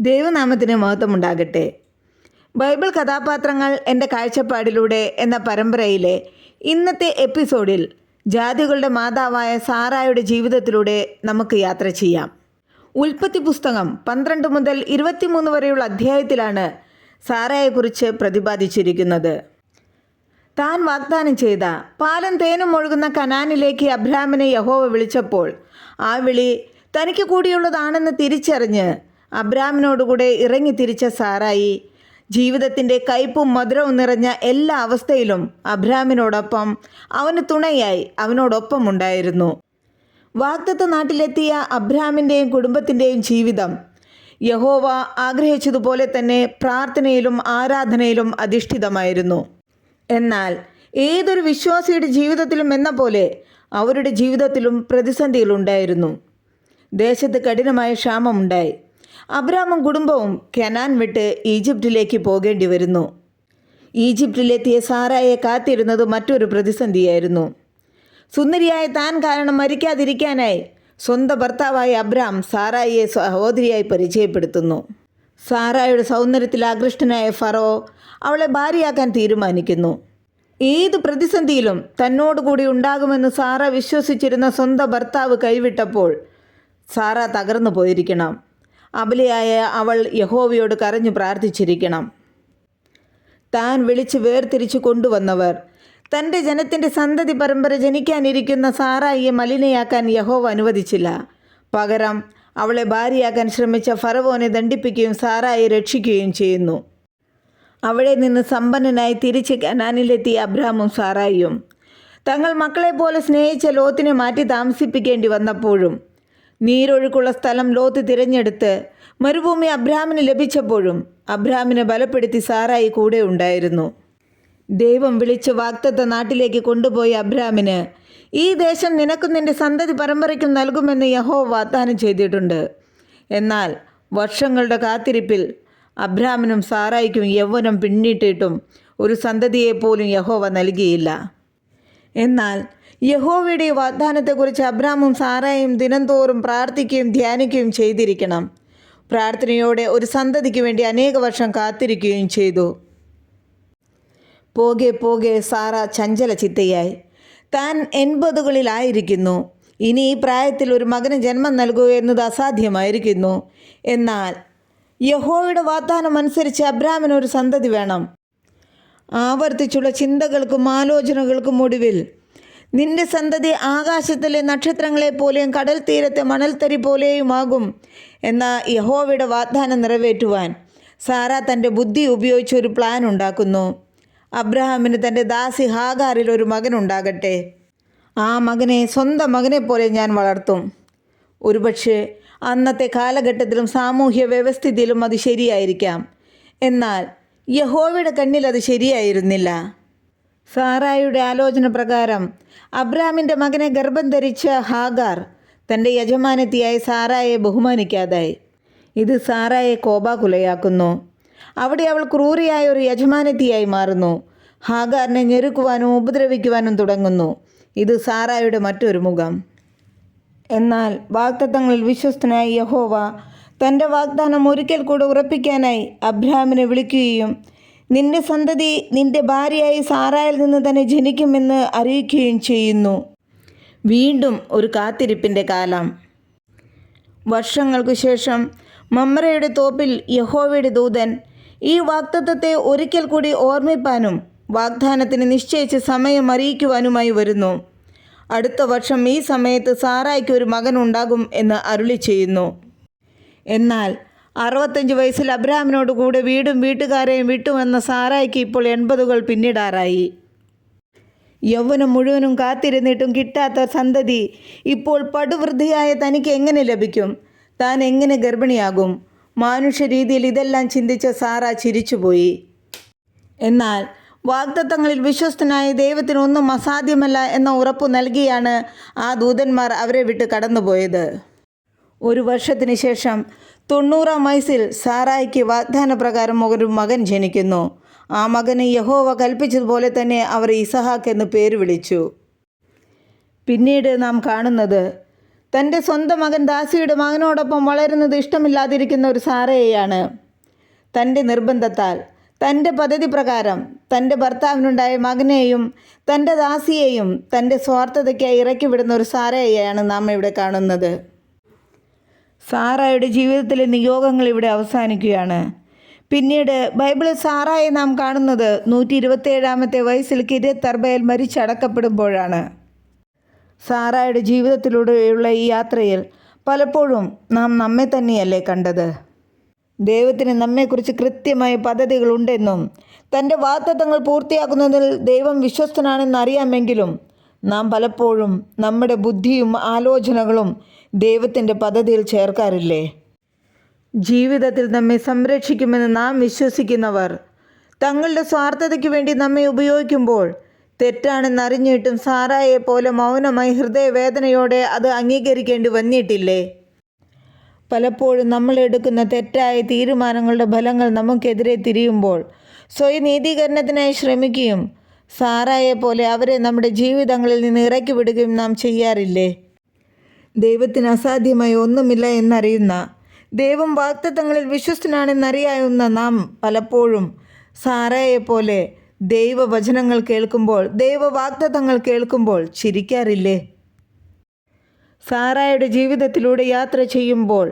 ദൈവനാമത്തിന് മഹത്വമുണ്ടാകട്ടെ. ബൈബിൾ കഥാപാത്രങ്ങൾ എന്റെ കാഴ്ചപ്പാടിലൂടെ എന്ന പരമ്പരയിലെ ഇന്നത്തെ എപ്പിസോഡിൽ ജാതികളുടെ മാതാവായ സാറായുടെ ജീവിതത്തിലൂടെ നമുക്ക് യാത്ര ചെയ്യാം. ഉൽപ്പത്തി പുസ്തകം പന്ത്രണ്ട് മുതൽ ഇരുപത്തിമൂന്ന് വരെയുള്ള അധ്യായത്തിലാണ് സാറയെക്കുറിച്ച് പ്രതിപാദിച്ചിരിക്കുന്നത്. താൻ വാഗ്ദാനം ചെയ്ത പാലം തേനും ഒഴുകുന്ന കനാനിലേക്ക് അബ്രാമിനെ യഹോവ വിളിച്ചപ്പോൾ ആ വിളി തനിക്ക് കൂടിയുള്ളതാണെന്ന് തിരിച്ചറിഞ്ഞ് അബ്രാമിനോടുകൂടെ ഇറങ്ങി തിരിച്ച സാറായി. ജീവിതത്തിന്റെ കയ്പും മധുരവും നിറഞ്ഞ എല്ലാ അവസ്ഥയിലും അബ്രാമിനോടൊപ്പം അവന് തുണയായി അവനോടൊപ്പം ഉണ്ടായിരുന്നു വാഗ്ദത്ത നാട്ടിലെത്തിയ അബ്രാമിന്റെയും കുടുംബത്തിന്റെയും ജീവിതം യഹോവ ആഗ്രഹിച്ചതുപോലെ തന്നെ പ്രാർത്ഥനയിലും ആരാധനയിലും അധിഷ്ഠിതമായിരുന്നു. എന്നാൽ ഏതൊരു വിശ്വാസിയുടെ ജീവിതത്തിലും എന്ന പോലെ അവരുടെ ജീവിതത്തിലും പ്രതിസന്ധികളുണ്ടായിരുന്നു. ദേശത്ത് കഠിനമായ ക്ഷാമമുണ്ടായി. അബ്രാമും കുടുംബവും കെനാൻ വിട്ട് ഈജിപ്തിലേക്ക് പോകേണ്ടി വരുന്നു. ഈജിപ്തിലെത്തിയ സാറായെ കാത്തിരുന്നത് മറ്റൊരു പ്രതിസന്ധിയായിരുന്നു. സുന്ദരിയായ താൻ കാരണം മരിക്കാതിരിക്കാനായി സ്വന്തം ഭർത്താവായ അബ്രാം സാറായിയെ സഹോദരിയായി പരിചയപ്പെടുത്തുന്നു. സാറായുടെ സൗന്ദര്യത്തിൽ ആകൃഷ്ടനായ ഫറോ അവളെ ഭാര്യയാക്കാൻ തീരുമാനിക്കുന്നു. ഏത് പ്രതിസന്ധിയിലും തന്നോടുകൂടി ഉണ്ടാകുമെന്ന് സാറ വിശ്വസിച്ചിരുന്ന സ്വന്തം ഭർത്താവ് കൈവിട്ടപ്പോൾ സാറ തകർന്നു പോയിരിക്കണം. അബലയായ അവൾ യഹോവയോട് കരഞ്ഞു പ്രാർത്ഥിച്ചിരിക്കണം. താൻ വിളിച്ച് വേർതിരിച്ചു കൊണ്ടുവന്നവർ. തന്റെ ജനത്തിന്റെ സന്തതി പരമ്പര ജനിക്കാനിരിക്കുന്ന സാറായിയെ മലിനയാക്കാൻ യഹോവ അനുവദിച്ചില്ല. പകരം അവളെ ഭാര്യയാക്കാൻ ശ്രമിച്ച ഫറവോനെ ദണ്ഡിപ്പിക്കുകയും സാറായി രക്ഷിക്കുകയും ചെയ്യുന്നു. അവിടെ നിന്ന് സമ്പന്നനായി തിരിച്ച് കനാനിലെത്തിയ അബ്രാമും സാറായിയും. തങ്ങൾ മക്കളെ പോലെ സ്നേഹിച്ച ലോത്തിനെ മാറ്റി താമസിപ്പിക്കേണ്ടി വന്നപ്പോഴും നീരൊഴുക്കുള്ള സ്ഥലം ലോത്ത് തിരഞ്ഞെടുത്ത് മരുഭൂമി അബ്രാമിന് ലഭിച്ചപ്പോഴും അബ്രാമിനെ ബലപ്പെടുത്തി സാറായി കൂടെ ഉണ്ടായിരുന്നു. ദൈവം വിളിച്ച് വാക്തത്വ നാട്ടിലേക്ക് കൊണ്ടുപോയി അബ്രാമിന് ഈ ദേശം നിനക്കും നിന്റെ സന്തതി പരമ്പരയ്ക്കും നൽകുമെന്ന് യഹോ വാഗ്ദാനം ചെയ്തിട്ടുണ്ട്. എന്നാൽ വർഷങ്ങളുടെ കാത്തിരിപ്പിൽ അബ്രാമിനും സാറായിക്കും യൗവനം പിന്നിട്ടിട്ടും ഒരു സന്തതിയെപ്പോലും യഹോവ നൽകിയില്ല. എന്നാൽ യഹോവയുടെ വാഗ്ദാനത്തെക്കുറിച്ച് അബ്രാമും സാറായും ദിനംതോറും പ്രാർത്ഥിക്കുകയും ധ്യാനിക്കുകയും ചെയ്തിരിക്കണം. പ്രാർത്ഥനയോടെ ഒരു സന്തതിക്ക് വേണ്ടി അനേക വർഷം കാത്തിരിക്കുകയും ചെയ്തു. പോകെ പോകെ സാറ ചഞ്ചല ചിത്തയായി താൻ എൺപതുകളിലായിരിക്കുന്നു. ഇനി ഈ പ്രായത്തിൽ ഒരു മകന് ജന്മം നൽകുക എന്നത് അസാധ്യമായിരിക്കുന്നു. എന്നാൽ യഹോയുടെ വാഗ്ദാനം അനുസരിച്ച് അബ്രാമിന് ഒരു സന്തതി വേണം. ആവർത്തിച്ചുള്ള ചിന്തകൾക്കും ആലോചനകൾക്കും ഒടുവിൽ നിന്റെ സന്തതി ആകാശത്തിലെ നക്ഷത്രങ്ങളെ പോലെയും കടൽ തീരത്തെ മണൽത്തരി പോലെയുമാകും എന്ന യഹോവയുടെ വാഗ്ദാനം നിറവേറ്റുവാൻ സാറ തന്റെ ബുദ്ധി ഉപയോഗിച്ച് ഒരു പ്ലാൻ ഉണ്ടാക്കുന്നു. അബ്രഹാമിന് തന്റെ ദാസി ഹാഗാറിൽ ഒരു മകനുണ്ടാകട്ടെ ആ മകനെ സ്വന്തം മകനെ പോലെ ഞാൻ വളർത്തും. ഒരുപക്ഷെ അന്നത്തെ കാലഘട്ടത്തിലും സാമൂഹ്യ വ്യവസ്ഥിതിയിലും അത് ശരിയായിരിക്കാം. എന്നാൽ യഹോവയുടെ കണ്ണിൽ അത് ശരിയായിരുന്നില്ല. സാറായുടെ ആലോചന പ്രകാരം അബ്രാമിന്റെ മകനെ ഗർഭം ധരിച്ച ഹാഗാർ തന്റെ യജമാനത്തിയായ സാറായെ ബഹുമാനിക്കാതായി. ഇത് സാറായെ കോപാകുലയാക്കുന്നു. അവിടെ അവൾ ക്രൂരിയായ ഒരു യജമാനത്തിയായി മാറുന്നു. ഹാഗാറിനെ ഞെരുക്കുവാനും ഉപദ്രവിക്കുവാനും തുടങ്ങുന്നു. ഇത് സാറായുടെ മറ്റൊരു മുഖം. എന്നാൽ വാഗ്ദത്തങ്ങളിൽ വിശ്വസ്തനായ യഹോവ തന്റെ വാഗ്ദാനം ഒരിക്കൽ കൂടെ ഉറപ്പിക്കാനായി അബ്രഹാമിനെ വിളിക്കുകയും നിന്റെ സന്തതി നിന്റെ ഭാര്യയായി സാറായിൽ നിന്ന് തന്നെ ജനിക്കുമെന്ന് അറിയിക്കുകയും ചെയ്യുന്നു. വീണ്ടും ഒരു കാത്തിരിപ്പിന്റെ കാലം. വർഷങ്ങൾക്കു ശേഷം മമ്മറയുടെ തോപ്പിൽ യഹോവയുടെ ദൂതൻ ഈ വാക്തത്വത്തെ ഒരിക്കൽ കൂടി ഓർമ്മിപ്പാനും വാഗ്ദാനത്തിന് നിശ്ചയിച്ച് സമയം അറിയിക്കുവാനുമായി വരുന്നു. അടുത്ത വർഷം ഈ സമയത്ത് സാറായ്ക്ക് ഒരു മകൻ ഉണ്ടാകും എന്ന് അരുളി ചെയ്യുന്നു. എന്നാൽ അറുപത്തഞ്ച് വയസ്സിൽ അബ്രഹാമിനോട് കൂടെ വീടും വീട്ടുകാരെയും വിട്ടുവന്ന സാറായിക്ക് ഇപ്പോൾ എൺപതുകൾ പിന്നിടാറായി. യൗവനം മുഴുവനും കാത്തിരുന്നിട്ടും കിട്ടാത്ത സന്തതി ഇപ്പോൾ പടുവൃദ്ധിയായ തനിക്ക് എങ്ങനെ ലഭിക്കും? താൻ എങ്ങനെ ഗർഭിണിയാകും? മാനുഷ്യ രീതിയിൽ ഇതെല്ലാം ചിന്തിച്ച സാറ ചിരിച്ചുപോയി. എന്നാൽ വാഗ്ദത്തങ്ങളിൽ വിശ്വസ്തനായ ദൈവത്തിന് ഒന്നും അസാധ്യമല്ല എന്ന ഉറപ്പ് നൽകിയാണ് ആ ദൂതന്മാർ അവരെ വിട്ട് കടന്നുപോയത്. ഒരു വർഷത്തിന് ശേഷം തൊണ്ണൂറാം വയസ്സിൽ സാറായിക്ക് വാഗ്ദാന പ്രകാരം ഒരു മകൻ ജനിക്കുന്നു. ആ മകന് യഹോവ കൽപ്പിച്ചതുപോലെ തന്നെ അവർ ഇസഹാക്ക് എന്ന് പേര് വിളിച്ചു. പിന്നീട് നാം കാണുന്നത് തന്റെ സ്വന്തം മകൻ ദാസിയുടെ മകനോടൊപ്പം വളരുന്നത് ഇഷ്ടമില്ലാതിരിക്കുന്ന ഒരു സാറയെയാണ്. തന്റെ നിർബന്ധത്താൽ തന്റെ പദ്ധതി പ്രകാരം തന്റെ ഭർത്താവിനുണ്ടായ മകനെയും തന്റെ ദാസിയെയും തന്റെ സ്വാർത്ഥതയ്ക്കായി ഇറക്കി വിടുന്ന ഒരു സാറയെയാണ് നാം ഇവിടെ കാണുന്നത്. സാറായുടെ ജീവിതത്തിലെ നിയോഗങ്ങൾ ഇവിടെ അവസാനിക്കുകയാണ്. പിന്നീട് ബൈബിളിൽ സാറായെ നാം കാണുന്നത് നൂറ്റി ഇരുപത്തേഴാമത്തെ വയസ്സിൽ കിരിയത്തർബയൽ മരിച്ചടക്കപ്പെടുമ്പോഴാണ്. സാറായുടെ ജീവിതത്തിലൂടെയുള്ള ഈ യാത്രയിൽ പലപ്പോഴും നാം നമ്മെ തന്നെയല്ലേ കണ്ടത്? ദൈവത്തിന് നമ്മെക്കുറിച്ച് കൃത്യമായ പദ്ധതികളുണ്ടെന്നും തന്റെ വാഗ്ദത്തങ്ങൾ പൂർത്തിയാക്കുന്നതിൽ ദൈവം വിശ്വസ്തനാണെന്ന് അറിയാമെങ്കിലും നാം പലപ്പോഴും നമ്മുടെ ബുദ്ധിയും ആലോചനകളും ദൈവത്തിന്റെ പദ്ധതിയിൽ ചേർക്കാറില്ലേ? ജീവിതത്തിൽ നമ്മെ സംരക്ഷിക്കുമെന്ന് നാം വിശ്വസിക്കുന്നവർ തങ്ങളുടെ സ്വാർത്ഥതയ്ക്ക് വേണ്ടി നമ്മെ ഉപയോഗിക്കുമ്പോൾ തെറ്റാണെന്നറിഞ്ഞിട്ടും സാറായെ പോലെ മൗനമായി ഹൃദയവേദനയോടെ അത് അംഗീകരിക്കേണ്ടി വന്നിട്ടില്ലേ? പലപ്പോഴും നമ്മൾ എടുക്കുന്ന തെറ്റായ തീരുമാനങ്ങളുടെ ഫലങ്ങൾ നമുക്കെതിരെ തിരിയുമ്പോൾ സ്വയം നീതീകരണത്തിനായി ശ്രമിക്കുകയും സാറായെ പോലെ അവരെ നമ്മുടെ ജീവിതങ്ങളിൽ നിന്ന് ഇറക്കി വിടുകയും നാം ചെയ്യാറില്ലേ? ദൈവത്തിന് അസാധ്യമായി ഒന്നുമില്ല എന്നറിയുന്ന ദൈവം വാക്തത്വങ്ങളിൽ വിശ്വസ്തനാണെന്നറിയാവുന്ന നാം പലപ്പോഴും സാറായെ പോലെ ദൈവവചനങ്ങൾ കേൾക്കുമ്പോൾ ദൈവവാഗ്ദത്തങ്ങൾ കേൾക്കുമ്പോൾ ചിരിക്കാറില്ലേ? സാറായുടെ ജീവിതത്തിലൂടെ യാത്ര ചെയ്യുമ്പോൾ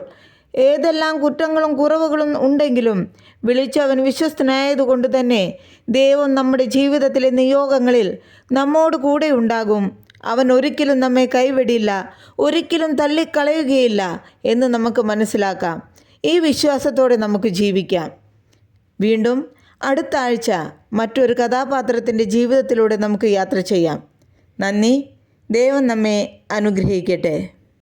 ഏതെല്ലാം കുറ്റങ്ങളും കുറവുകളും ഉണ്ടെങ്കിലും വിളിച്ചവൻ വിശ്വസ്തനായതുകൊണ്ട് തന്നെ ദൈവം നമ്മുടെ ജീവിതത്തിലെ നിയോഗങ്ങളിൽ നമ്മോട് കൂടെ ഉണ്ടാകും. അവൻ ഒരിക്കലും നമ്മെ കൈവിടില്ല ഒരിക്കലും തള്ളിക്കളയുകയില്ല എന്ന് നമുക്ക് മനസ്സിലാക്കാം. ഈ വിശ്വാസത്തോടെ നമുക്ക് ജീവിക്കാം. വീണ്ടും അടുത്ത ആഴ്ച മറ്റൊരു കഥാപാത്രത്തിന്റെ ജീവിതത്തിലൂടെ നമുക്ക് യാത്ര ചെയ്യാം. നന്ദി. ദൈവം നമ്മെ അനുഗ്രഹിക്കട്ടെ.